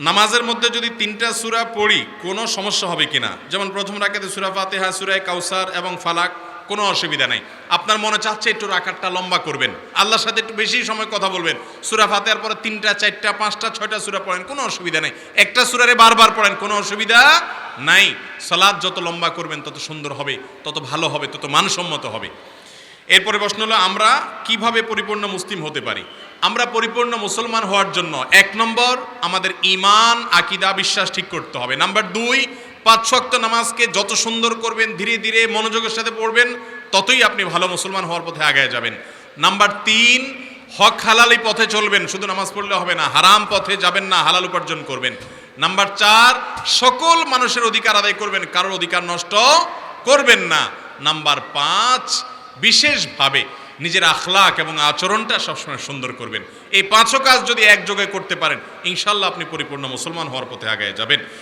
নামাজের মধ্যে যদি তিনটা সূরা পড়ি, কোনো সমস্যা হবে কিনা? যেমন প্রথম রাখাতে সূরা ফাতিহা, সূরা কাউসার এবং ফালাক, কোনো অসুবিধা নাই। আপনার মনে চাচ্ছে একটু রাখারটা লম্বা করবেন। আল্লাহর সাথে একটু বেশি সময় কথা বলবেন। সূরা ফাতিহার পরে তিনটা, চারটা, পাঁচটা, ছয়টা সূরা পড়েন, কোনো অসুবিধা নেই। একটা সুরারে বারবার পড়েন, কোনো অসুবিধা নাই। সালাদ যত লম্বা করবেন, তত সুন্দর হবে, তত ভালো হবে, তত মানসম্মত হবে। এরপরে প্রশ্ন হলো, আমরা কীভাবে পরিপূর্ণ মুসলিম হতে পারি? আমরা পরিপূর্ণ মুসলমান হওয়ার জন্য, এক নম্বর, আমাদের ইমান আকিদা, বিশ্বাস ঠিক করতে হবে। নাম্বার দুই, পাঁচ শক্ত নামাজকে যত সুন্দর করবেন, ধীরে ধীরে মনোযোগের সাথে পড়বেন, ততই আপনি ভালো মুসলমান হওয়ার পথে আগায় যাবেন। নাম্বার তিন, হক হালালি পথে চলবেন, শুধু নামাজ পড়লে হবে না, হারাম পথে যাবেন না, হালাল উপার্জন করবেন। নাম্বার চার, সকল মানুষের অধিকার আদায় করবেন, কারোর অধিকার নষ্ট করবেন না। নাম্বার পাঁচ বিশেষভাবে নিজের আখলাক এবং আচরণটা সবসময় সুন্দর করবেন। এই পাঁচও কাজ যদি একযোগে করতে পারেন, ইনশাল্লাহ আপনি পরিপূর্ণ মুসলমান হওয়ার পথে আগে যাবেন।